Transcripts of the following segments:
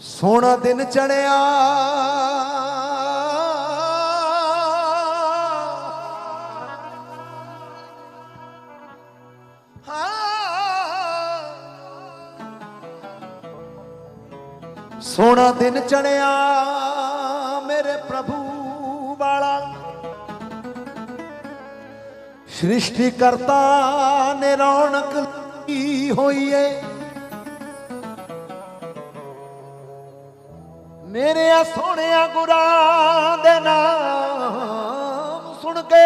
ਸੋਹਣਾ ਦਿਨ ਚੜਿਆ। ਸੋਹਣਾ ਦਿਨ ਚੜਿਆ ਮੇਰੇ ਪ੍ਰਭੂ ਵਾਲਾ। ਸ੍ਰਿਸ਼ਟੀ ਕਰਤਾ ਨੇ ਰੌਣਕ ਕੀ ਹੋਈਏ ਮੇਰੇ ਆ ਸੋਹਣਿਆ ਗੁਰਾਂ ਦੇ ਨਾਮ ਸੁਣ ਕੇ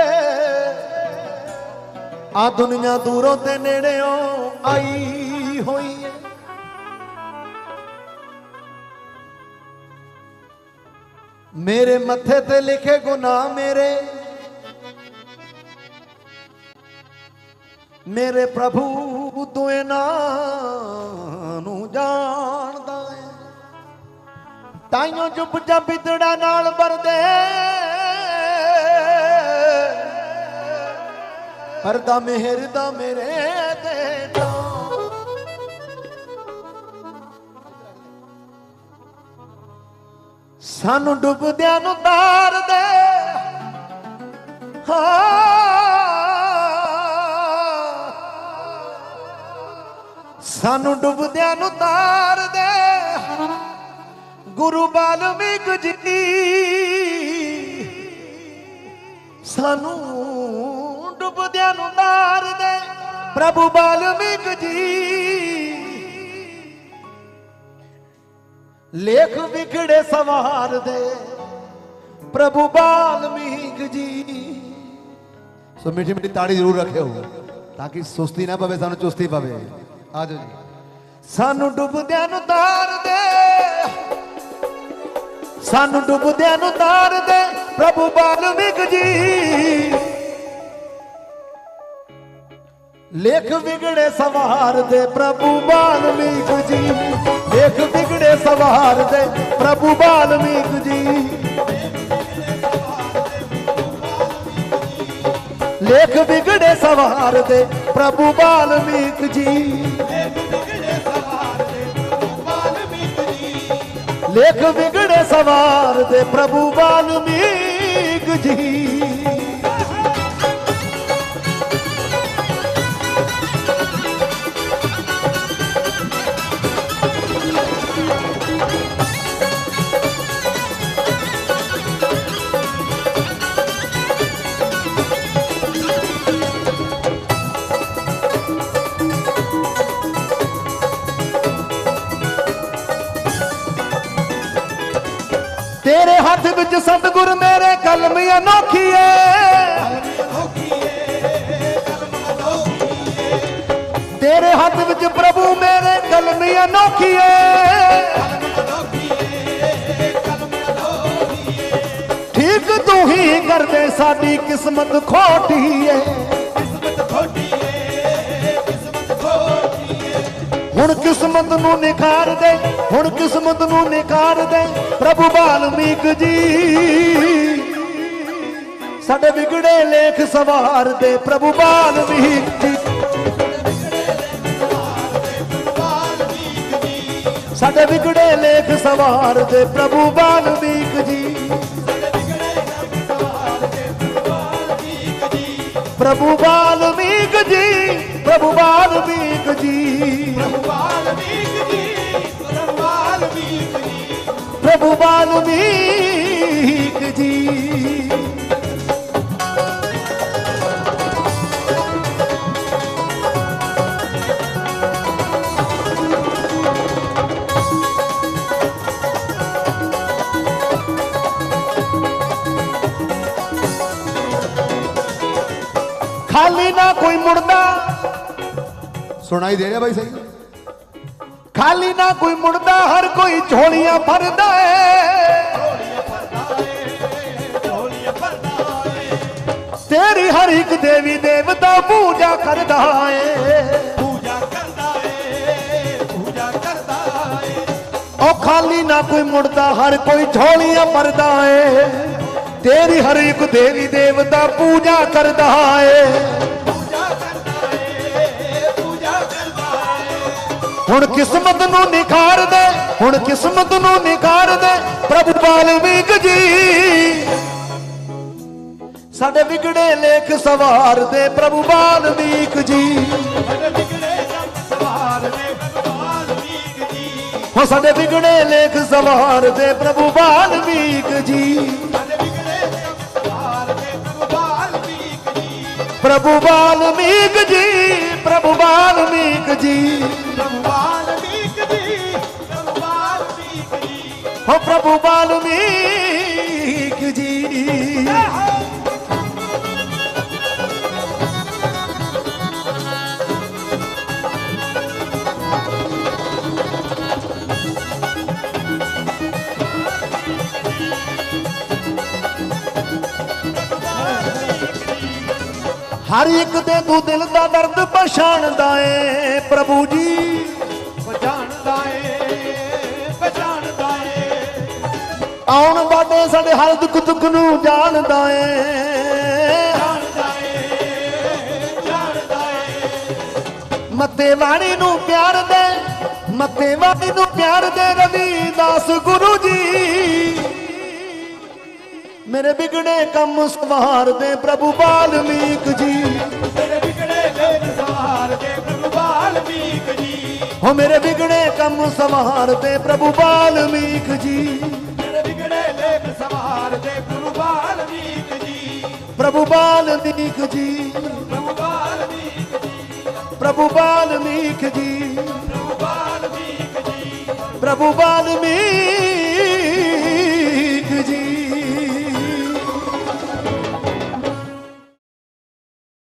ਆ ਦੁਨੀਆ ਦੂਰੋਂ ਤੇ ਨੇੜਿਓਂ ਆਈ ਹੋਈ ਏ। ਮੇਰੇ ਮੱਥੇ ਤੇ ਲਿਖੇ ਗੁਨਾਹ ਮੇਰੇ। ਮੇਰੇ ਪ੍ਰਭੂ ਤੂੰ ਇਹਨਾਂ ਨੂੰ ਜਾਣਦਾ ਤਾਈਓ ਚੁੱਪ ਚਾਪ ਬਿਦੜਾ ਨਾਲ ਵਰਦੇ। ਪਰਦਾ ਮਿਹਰ ਦਾ ਮੇਰੇ ਤੇ ਤਾਂ। ਸਾਨੂੰ ਡੁੱਬਦਿਆਂ ਨੂੰ ਤਾਰ ਦੇ। ਸਾਨੂੰ ਡੁੱਬਦਿਆਂ ਨੂੰ ਤਾਰ ਦੇ। ਗੁਰੂ ਬਾਲਮੀਕ ਜੀ ਸਾਨੂੰ ਡੁੱਬਦਿਆਂ ਨੂੰ ਤਾਰ ਦੇ। ਪ੍ਰਭੂ ਬਾਲਮੀਕ ਜੀ ਲੇਖ ਵਿਖੜੇ ਸਵਾਰ ਦੇ। ਪ੍ਰਭੂ ਬਾਲਮੀਕ ਜੀ ਸੋ ਮਿੱਠੀ ਮਿੱਠੀ ਤਾੜੀ ਜ਼ਰੂਰ ਰੱਖਿਓ, ਤਾਂ ਕਿ ਸੁਸਤੀ ਨਾ ਪਵੇ, ਸਾਨੂੰ ਚੁਸਤੀ ਪਵੇ। ਆ ਜਾਓ ਜੀ। ਸਾਨੂੰ ਡੁੱਬਦਿਆਂ ਨੂੰ ਤਾਰ ਦੇ। ਸਾਨੂੰ ਡੁੱਬਦਿਆਂ ਨੂੰ ਤਾਰ ਦੇ ਪ੍ਰਭੂ ਬਾਲਮਿਕ ਜੀ। ਲੇਖ ਵਿਗੜੇ ਸਵਾਰ ਦੇ ਪ੍ਰਭੂ ਬਾਲਮਿਕ ਜੀ। ਲੇਖ ਵਿਗੜੇ ਸਵਾਰ ਦੇ ਪ੍ਰਭੂ ਬਾਲਮਿਕ ਜੀ। ਲੇਖ ਵਿਗੜੇ ਸਵਾਰ ਦੇ ਪ੍ਰਭੂ ਬਾਲਮੀਕ ਜੀ। ਲੇਖ ਵਿਗੜੇ ਸਵਾਰ ਦੇ ਪ੍ਰਭੂ ਵਾਲਮੀਕ ਜੀ। ਤੇਰੇ ਹੱਥ ਵਿੱਚ ਸਤਿਗੁਰ ਮੇਰੇ ਕਲਮ ਅਨੋਖੀ ਏ ਤੇਰੇ ਹੱਥ ਵਿੱਚ ਪ੍ਰਭੂ ਮੇਰੇ ਕਲਮ ਅਨੋਖੀ ਏ ਠੀਕ ਤੂੰ ਹੀ ਕਰਦੇ ਸਾਡੀ ਕਿਸਮਤ ਖੋਟੀ ਏ ਹੁਣ ਕਿਸਮਤ ਨੂੰ ਨਿਖਾਰ ਦੇ, ਹੁਣ ਕਿਸਮਤ ਨੂੰ ਨਿਖਾਰ ਦੇ, ਪ੍ਰਭੂ ਬਾਲਮੀਕ ਜੀ। ਸਾਡੇ ਵਿਗੜੇ ਲੇਖ ਸਵਾਰ ਦੇ ਪ੍ਰਭੂ ਬਾਲਮੀਕ ਜੀ। ਸਾਡੇ ਵਿਗੜੇ ਲੇਖ ਸਵਾਰ ਦੇ ਪ੍ਰਭੂ ਬਾਲਮੀਕ ਜੀ। ਪ੍ਰਭੂ ਬਾਲਮੀਕ ਜੀ, ਪ੍ਰਭੂ ਬਾਲਮੀਕ ਜੀ। ਪ੍ਰਭੂ ਬਾਲਮੀਕ ਜੀ। ਖਾਲੀ ਨਾ ਕੋਈ ਮੁੜਦਾ। ਸੁਣਾਈ ਦੇ ਰਿਹਾ ਬਾਈ ਸਹੀ ਖਾਲੀ ਨਾ ਕੋਈ ਮੁੜਦਾ, ਹਰ ਕੋਈ ਝੋਲੀਆਂ ਭਰਦਾ ਏ। ਤੇਰੀ ਹਰ ਇੱਕ ਦੇਵੀ ਦੇਵਤਾ ਪੂਜਾ ਕਰਦਾ ਏ। ਉਹ ਖਾਲੀ ਨਾ ਕੋਈ ਮੁੜਦਾ, ਹਰ ਕੋਈ ਝੋਲੀਆਂ ਭਰਦਾ ਏ। ਤੇਰੀ ਹਰ ਇੱਕ ਦੇਵੀ ਦੇਵਤਾ ਪੂਜਾ ਕਰਦਾ ਏ। ਹੁਣ ਕਿਸਮਤ ਨੂੰ ਨਿਖਾਰ ਦੇ, ਹੁਣ ਕਿਸਮਤ ਨੂੰ ਨਿਖਾਰ ਦੇ, ਪ੍ਰਭੂ ਬਾਲਮੀਕ ਜੀ। ਸਾਡੇ ਵਿਗੜੇ ਲੇਖ ਸਵਾਰ ਦੇ ਪ੍ਰਭੂ ਬਾਲਮੀਕ ਜੀ ਸਾਡੇ ਵਿਗੜੇ ਸਵਾਰ ਦੇ ਭਗਵਾਨ ਵੀਰ ਜੀ। ਹੋ ਸਾਡੇ ਵਿਗੜੇ ਲੇਖ ਸਵਾਰ ਦੇ ਪ੍ਰਭੂ ਬਾਲਮੀਕ ਜੀ ਜੀ। ਪ੍ਰਭੂ ਬਾਲਮੀਕ ਜੀ, ਪ੍ਰਭੂ ਬਾਲਮੀਕ ਜੀ। ਹੋ ਪ੍ਰਭੂ ਬਾਲਮੀਕ ਜੀ ਹਰ ਇੱਕ ਦੇ ਤੂੰ ਦਿਲ ਦਾ ਦਰਦ ਪਛਾਣਦਾ ਏ ਪ੍ਰਭੂ ਜੀ। ਪਛਾਣਦਾ ਏ ਪਛਾਣਦਾ ਏ। ਆਉਣ ਵਾਲੇ ਸਾਡੇ ਹਰ ਦੁੱਖ ਦੁੱਖ ਨੂੰ ਜਾਣਦਾ ਏ। ਜਾਣਦਾ ਏ ਜਾਣਦਾ ਏ। ਮੱਤੇ ਵਾਣੀ ਨੂੰ ਪਿਆਰ ਦੇ ਮੱਤੇ ਵਾਣੀ ਨੂੰ ਪਿਆਰ ਦੇ ਰਵੀਦਾਸ ਗੁਰੂ ਜੀ। ਮੇਰੇ ਵਿਗੜੇ ਕੰਮ ਸਵਾਰ ਦੇ ਪ੍ਰਭੂ ਬਾਲਮੀਕ ਜੀ। ਮੇਰੇ ਵਿਗੜੇ ਲੇਖ ਸਵਾਰ ਦੇ ਭਗਵਾਨ ਵੀਰ ਜੀ। ਹੋ ਮੇਰੇ ਵਿਗੜੇ ਕੰਮ ਸਵਾਰ ਦੇ ਪ੍ਰਭੂ ਬਾਲਮੀਕ ਜੀ। ਮੇਰੇ ਵਿਗੜੇ ਲੇਖ ਸਵਾਰ ਦੇ ਭਗਵਾਨ ਵੀਰ ਜੀ। ਪ੍ਰਭੂ ਬਾਲਮੀਕ ਜੀ। ਭਗਵਾਨ ਵੀਰ ਜੀ। ਪ੍ਰਭੂ ਬਾਲਮੀਕ ਜੀ। ਭਗਵਾਨ ਵੀਰ ਜੀ। ਪ੍ਰਭੂ ਬਾਲਮੀਕ